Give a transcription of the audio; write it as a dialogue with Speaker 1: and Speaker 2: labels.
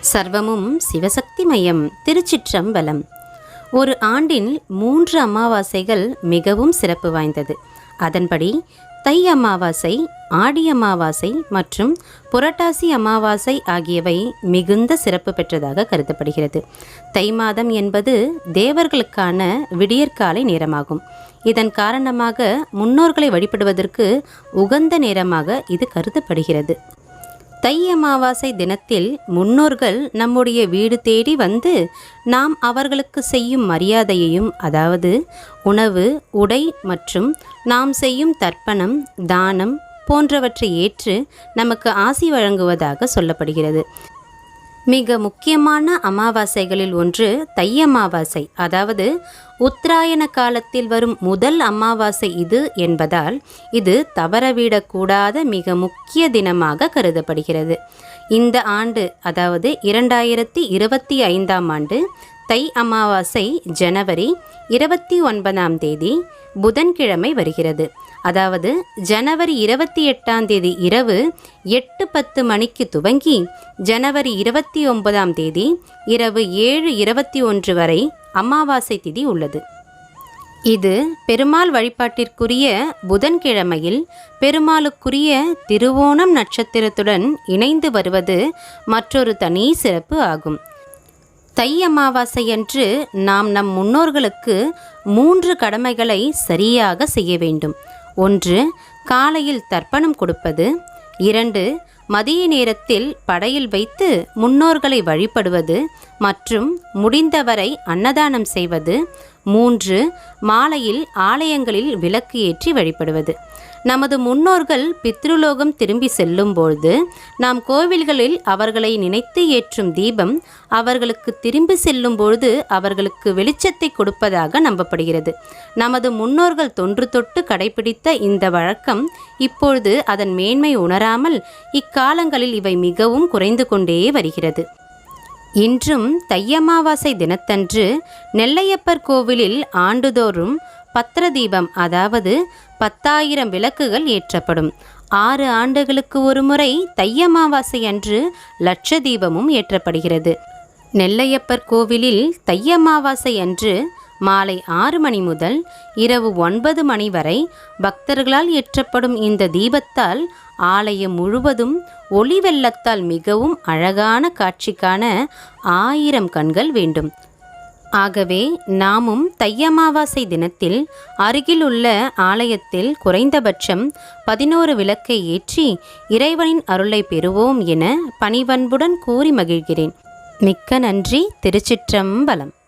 Speaker 1: சர்வமும் சிவசக்தி மயம் திருச்சிற்றம்பலம். ஒரு ஆண்டின் மூன்று அமாவாசைகள் மிகவும் சிறப்பு வாய்ந்தது. அதன்படி தை அமாவாசை ஆடி அமாவாசை மற்றும் புரட்டாசி அமாவாசை ஆகியவை மிகுந்த சிறப்பு பெற்றதாக கருதப்படுகிறது. தை மாதம் என்பது தேவர்களுக்கான விடியற்காலை நேரமாகும். இதன் காரணமாக முன்னோர்களை வழிபடுவதற்கு உகந்த நேரமாக இது கருதப்படுகிறது. தை அமாவாசை தினத்தில் முன்னோர்கள் நம்முடைய வீடு தேடி வந்து நாம் அவர்களுக்கு செய்யும் மரியாதையையும் அதாவது உணவு உடை மற்றும் நாம் செய்யும் தர்ப்பணம் தானம் போன்றவற்றை ஏற்று நமக்கு ஆசி வழங்குவதாக சொல்லப்படுகிறது. மிக முக்கியமான அமாவாசைகளில் ஒன்று தை அமாவாசை. அதாவது உத்தராயண காலத்தில் வரும் முதல் அமாவாசை இது என்பதால் இது தவறவிடக்கூடாத மிக முக்கிய தினமாக கருதப்படுகிறது. இந்த ஆண்டு அதாவது இரண்டாயிரத்தி இருபத்தி ஐந்தாம் ஆண்டு தை அமாவாசை ஜனவரி இருபத்தி ஒன்பதாம் தேதி புதன்கிழமை வருகிறது. அதாவது ஜனவரி இருபத்தி எட்டாம் தேதி இரவு எட்டு பத்து மணிக்கு துவங்கி ஜனவரி இருபத்தி ஒன்பதாம் தேதி இரவு ஏழு இருபத்தி ஒன்று வரை அமாவாசை திதி உள்ளது. இது பெருமாள் வழிபாட்டிற்குரிய புதன்கிழமையில் பெருமாளுக்குரிய திருவோணம் நட்சத்திரத்துடன் இணைந்து வருவது மற்றொரு தனி சிறப்பு ஆகும். தை அமாவாசையன்று நாம் நம் முன்னோர்களுக்கு மூன்று கடமைகளை சரியாக செய்ய வேண்டும். ஒன்று காலையில் தர்ப்பணம் கொடுப்பது. இரண்டு மதிய நேரத்தில் படையில் வைத்து முன்னோர்களை வழிபடுவது மற்றும் முடிந்தவரை அன்னதானம் செய்வது. மூன்று மாலையில் ஆலயங்களில் விளக்கு ஏற்றி வழிபடுவது. நமது முன்னோர்கள் பித்ருலோகம் திரும்பி செல்லும்போது நாம் கோவில்களில் அவர்களை நினைத்து ஏற்றும் தீபம் அவர்களுக்கு திரும்பி செல்லும் பொழுது அவர்களுக்கு வெளிச்சத்தை கொடுப்பதாக நம்பப்படுகிறது. நமது முன்னோர்கள் தொன்று தொட்டு கடைபிடித்த இந்த வழக்கம் இப்பொழுது அதன் மேன்மை உணராமல் இக்காலங்களில் இவை மிகவும் குறைந்து கொண்டே வருகிறது. இன்றும் தையமாவாசை தினத்தன்று நெல்லையப்பர் கோவிலில் ஆண்டுதோறும் பத்திர தீபம் அதாவது பத்தாயிரம் விளக்குகள் ஏற்றப்படும். ஆறு ஆண்டுகளுக்கு ஒரு முறை தையமாவாசை அன்று லட்ச தீபமும் ஏற்றப்படுகிறது. நெல்லையப்பர் கோவிலில் தையமாவாசை அன்று மாலை ஆறு மணி முதல் இரவு ஒன்பது மணி வரை பக்தர்களால் ஏற்றப்படும் இந்த தீபத்தால் ஆலயம் முழுவதும் ஒளி வெள்ளத்தால் மிகவும் அழகான காட்சிக்கான ஆயிரம் கண்கள் வேண்டும். ஆகவே நாமும் தையமாவாசை தினத்தில் அருகிலுள்ள ஆலயத்தில் குறைந்தபட்சம் பதினோரு விளக்கை ஏற்றி இறைவனின் அருளை பெறுவோம் என பணிவன்புடன் கூறி மகிழ்கிறேன். மிக்க நன்றி. திருச்சிற்றம்பலம்.